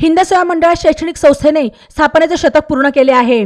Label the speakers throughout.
Speaker 1: हिंद सेवा मंडळ शैक्षणिक संस्थेने स्थापनेचे शतक पूर्ण केले आहे.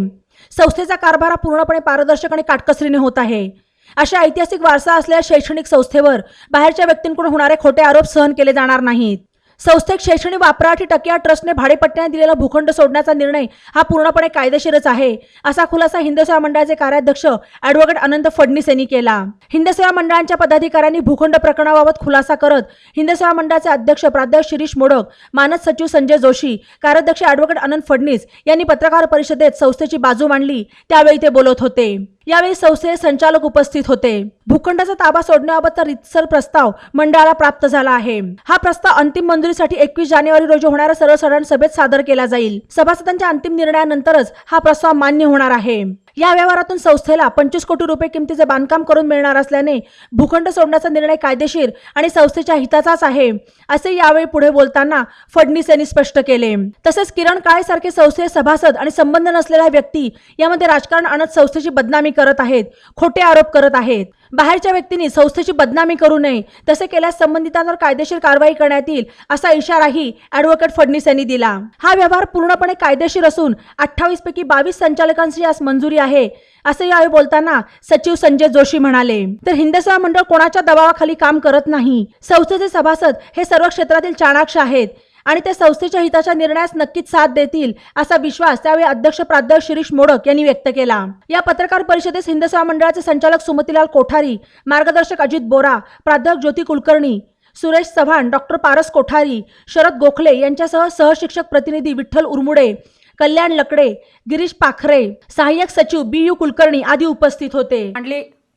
Speaker 1: संस्थेचा कारभार हा पूर्णपणे पारदर्शक आणि काटकसरीने होत आहे. अशा ऐतिहासिक वारसा असलेल्या शैक्षणिक संस्थेवर बाहेरच्या व्यक्तींकडून होणारे खोटे आरोप सहन केले जाणार नाहीत. संस्थेत शैक्षणिक वापरासाठी या ट्रस्टने भाडेपट्ट्याने दिलेला भूखंड सोडण्याचा निर्णय हा पूर्णपणे कायदेशीरच आहे असा खुलासा हिंद सेवा मंडळाचे कार्याध्यक्ष अॅडव्होकेट अनंत फडणीस यांनी केला. हिंद सेवा मंडळांच्या पदाधिकाऱ्यांनी भूखंड प्रकरणाबाबत खुलासा करत हिंद सेवा मंडळाचे अध्यक्ष प्राध्यापक शिरीष मोडक मानद सचिव संजय जोशी कार्याध्यक्ष अॅडव्होकेट अनंत फडणीस यांनी पत्रकार परिषदेत संस्थेची बाजू मांडली त्यावेळी ते बोलत होते. यावेळी संस्थेचे संचालक उपस्थित होते. भूखंडाचा ताबा सोडण्याबाबतचा रितसर प्रस्ताव मंडळाला प्राप्त झाला आहे. हा प्रस्ताव अंतिम मंजुरीसाठी एकवीस जानेवारी रोजी होणाऱ्या सर्वसाधारण सभेत सादर केला जाईल. सभासदांच्या अंतिम निर्णयानंतरच हा प्रस्ताव मान्य होणार आहे. या व्यवहारातून संस्थेला पंचवीस कोटी रुपये किमतीचे बांधकाम करून मिळणार असल्याने भूखंड सोडण्याचा निर्णय कायदेशीर आणि संस्थेच्या हिताचाच आहे असे यावेळी पुढे बोलताना फडणीस यांनी स्पष्ट केले. तसेच किरण काळे सारखे संस्थेचे सभासद आणि संबंध नसलेल्या व्यक्ती यामध्ये राजकारण आणत संस्थेची बदनामी करत आहेत खोटे आरोप करत आहेत. बाहेरच्या व्यक्तींनी संस्थेची बदनामी करू नये तसे केल्यास संबंधितांवर कायदेशीर कारवाई करण्यात येईल असा इशाराही अॅडव्होकेट फडणीस यांनी दिला. हा व्यवहार पूर्णपणे कायदेशीर असून अठ्ठावीस पैकी बावीस संचालकांची यास मंजुरी आहे असे यावेळी बोलताना सचिव संजय जोशी म्हणाले. तर हिंदसेवा मंडळ कोणाच्या दबावाखाली काम करत नाही? संस्थेचे सभासद हे सर्व क्षेत्रातील चाणाक्ष आहेत. आणि ते संस्थेच्या हिताच्या निर्णयास नक्कीच साथ देतील असा विश्वास त्यावेळी अध्यक्ष प्राध्यापक शिरीष मोडक यांनी व्यक्त केला. या पत्रकार परिषदेस हिंद सेवा मंडळाचे संचालक सुमतीलाल कोठारी मार्गदर्शक अजित बोरा प्राध्यापक ज्योती कुलकर्णी सुरेश चव्हाण डॉक्टर पारस कोठारी शरद गोखले यांच्यासह सहशिक्षक प्रतिनिधी विठ्ठल उरमुडे कल्याण लकडे गिरीश पाखरे सहाय्यक सचिव बी यू कुलकर्णी आदी उपस्थित होते.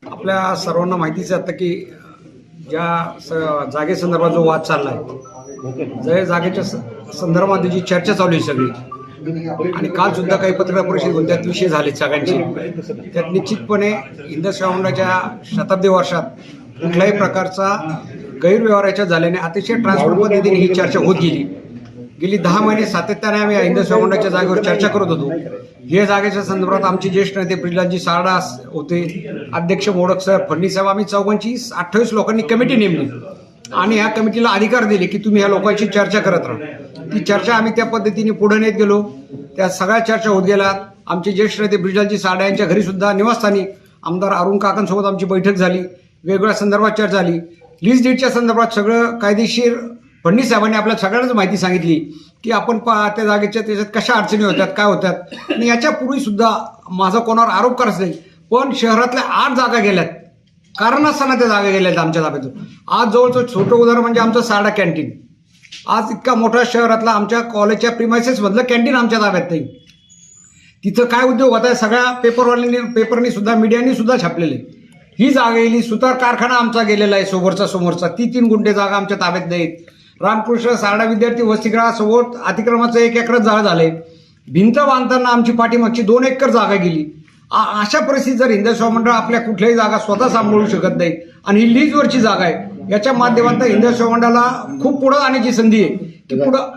Speaker 2: आपल्या सर्वांना माहितीच आहे आता की ज्या जागेसंदर्भात जो वाद चालला आहे जय जागेच्या स- संदर्भात जी चर्चा चालू आहे सगळी आणि काल सुद्धा काही पत्रकार परिषद होत्या त्यात विषय झाले सगळ्यांचे. त्यात निश्चितपणे हिंद श्रावणाच्या शताब्दी वर्षात कुठल्याही प्रकारचा गैरव्यवहाराच्या झाल्याने अतिशय ट्रान्सपोर्ट पद्धतीने ही चर्चा होत गेली. गेली दहा महिने सातत्याने आम्ही हिंद श्रावणाच्या जागेवर चर्चा करत होतो. या जागेच्या संदर्भात आमचे ज्येष्ठ नेते प्रिलाजी सारडा होते अध्यक्ष मोडक सर फडणीस साहेब आम्ही चौघांची अठ्ठावीस लोकांनी कमिटी नेमली. आणि ह्या कमिटीला अधिकार दिले की तुम्ही ह्या लोकांची चर्चा करत राहा. ती चर्चा आम्ही त्या पद्धतीने पुढे नेत गेलो. त्या सगळ्या चर्चा होत गेल्या. आमचे ज्येष्ठ नेते ब्रिजालजी सारडा यांच्या घरी सुद्धा निवासस्थानी आमदार अरुण काकांसोबत आमची बैठक झाली. वेगवेगळ्या संदर्भात चर्चा झाली. लीज डेटच्या संदर्भात सगळं कायदेशीर फडणवीस साहेबांनी आपल्या सगळ्यांनाच माहिती सांगितली की आपण पा त्या जागेच्या त्याच्यात कशा अडचणी होत्यात काय होत्यात. आणि याच्यापूर्वी सुद्धा माझा कोणावर आरोप करायचा नाही पण शहरातल्या आठ जागा गेल्यात. कारण असताना त्या जागा गेल्या आहेत आमच्या ताब्यातून आज जवळचं छोटं उदाहरण म्हणजे आमचं साडा कॅन्टीन. आज इतका मोठ्या शहरातला आमच्या कॉलेजच्या प्रिमायसेसमधलं कॅन्टीन आमच्या ताब्यात नाही. तिथं काय उद्योग होत आहे सगळ्या पेपरवाल्यांनी पेपरनी सुद्धा मीडियानी सुद्धा छापलेले. ही जागा गेली सुतार कारखाना आमचा गेलेला आहे समोरचा समोरचा. ती तीन गुंठे जागा आमच्या ताब्यात नाहीत. रामकृष्ण सारडा विद्यार्थी वसतिगृहासमोर अतिक्रमाचं एक एकर जागा झाले भिंत बांधताना आमची पाठीमागची दोन एकर जागा गेली. अशा परिस्थितीत जर हिंदस्वा मंडळ आपल्या कुठल्याही जागा स्वतः सांभाळू शकत नाही आणि ही लीजवरची जागा आहे याच्या माध्यमातून हिंदस्वा मंडळाला खूप पुढं जाण्याची संधी आहे. की पुढं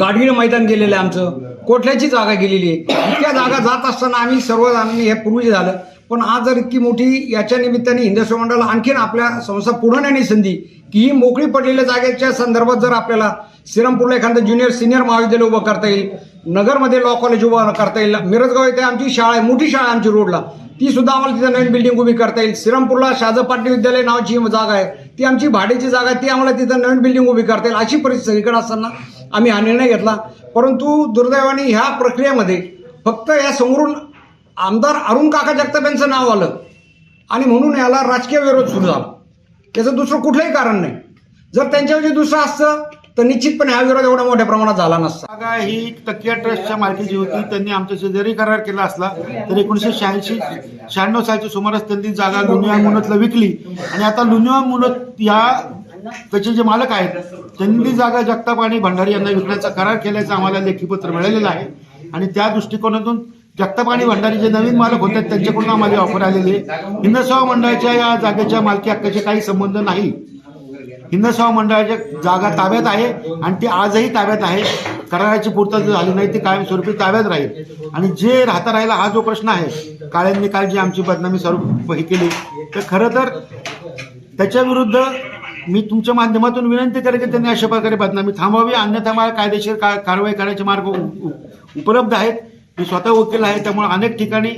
Speaker 2: गाडगीळ मैदान गेलेलं आहे आमचं. कोठल्याची जागा गेलेली आहे? इतक्या जागा जात असताना आम्ही सर्व आम्ही हे पूर्वी झालं. पण आज जर इतकी मोठी याच्या निमित्ताने हिंदस्व मंडळाला आणखीन आपल्या संस्था पुढे नेण्याची संधी की ही मोकळी पडलेल्या जागेच्या संदर्भात जर आपल्याला श्रीरामपूरला एखादं ज्युनियर सिनियर महाविद्यालय उभं करता येईल. नगरमध्ये लॉ कॉलेज उभं करता येईल. मिरजगाव येथे आमची शाळा आहे मोठी शाळा आमची रोडला. ती सुद्धा आम्हाला तिथं नवीन बिल्डिंग उभी करता येईल. श्रीरामपूरला शाहजब पाटील विद्यालय नावाची जागा आहे. ती आमची भाड्याची जागा आहे ती आम्हाला तिथं नवीन बिल्डिंग उभी करता येईल. अशी परिस्थिती सगळीकडे असताना आम्ही हा निर्णय घेतला. परंतु दुर्दैवाने ह्या प्रक्रियेमध्ये फक्त या समोरून आमदार अरुण काका जगताप यांचं नाव आलं. आणि म्हणून याला राजकीय विरोध सुरू झाला. त्याचं दुसरं कुठलंही कारण नाही. जर त्यांच्याऐवजी दुसरं असतं तर निश्चितपणे हा विरोध एवढा मोठ्या प्रमाणात झाला नसता.
Speaker 3: जागा ही तकिया ट्रस्टच्या मालकीची होती. त्यांनी आमच्याशी जरी करार केला असला तर एकोणीसशे शहाऐंशी शहाण्णव सालच्या सुमारास त्यांनी जागा लुनिया मुनतला विकली. आणि आता लुनिया मुनत या त्याचे जे मालक आहेत त्यांनी ती जागा जगताप आणि भंडारी यांना विकण्याचा करार केल्याचं आम्हाला लेखीपत्र मिळालेलं आहे. आणि त्या दृष्टिकोनातून जगताप आणि भंडारी जे नवीन मालक होते त्यांच्याकडून आम्हाला ऑफर आलेली आहे. हिंदस्वा मंडळाच्या या जागेच्या मालकी हक्काचे काही संबंध नाही. हिंदस्वा मंडळाच्या जागा ताब्यात आहे आणि ती आजही ताब्यात आहे. कराराची पूर्तता झाली नाही ती कायमस्वरूपी ताब्यात राहील. आणि जे राहता राहिला हा जो प्रश्न आहे काळ्यांनी काल जी आमची बदनामी स्वरूप हे केली. तर खरं तर त्याच्या विरुद्ध मी तुमच्या माध्यमातून विनंती करेन की त्यांनी अशा प्रकारे बदनामी थांबवावी. अन्यथा मला कायदेशीर का कारवाई करायचे मार्ग उपलब्ध आहेत. मी स्वतः वकील आहे त्यामुळे अनेक ठिकाणी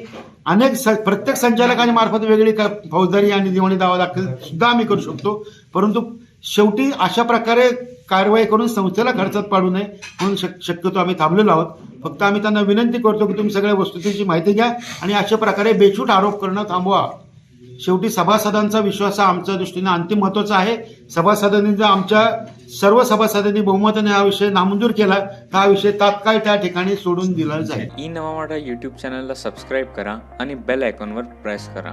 Speaker 3: अनेक स प्रत्येक संचालकांनी मार्फत वेगळी का फौजदारी आणि दिवाणी दावा दाखल सुद्धा आम्ही करू शकतो. परंतु शेवटी अशा प्रकारे कारवाई करून संस्थेला खर्चात पाडू नये म्हणून शक शक्यतो आम्ही थांबलेलो आहोत. फक्त आम्ही त्यांना विनंती करतो की तुम्ही सगळ्या वस्तुस्थितीची माहिती घ्या आणि अशा प्रकारे बेछूट आरोप करणं थांबवा. शेवटी सभासदांचा विश्वास हा आमच्या दृष्टीने अंतिम महत्त्वाचा आहे. सभासदांनी जर आमच्या सर्व सभासदांनी बहुमताने हा विषय नामंजूर केला तर हा विषय तात्काळ त्या ठिकाणी सोडून दिला जाईल.
Speaker 4: ई नवा मराठा यूट्यूब चॅनलला सबस्क्राईब करा आणि बेल आयकॉनवर प्रेस करा.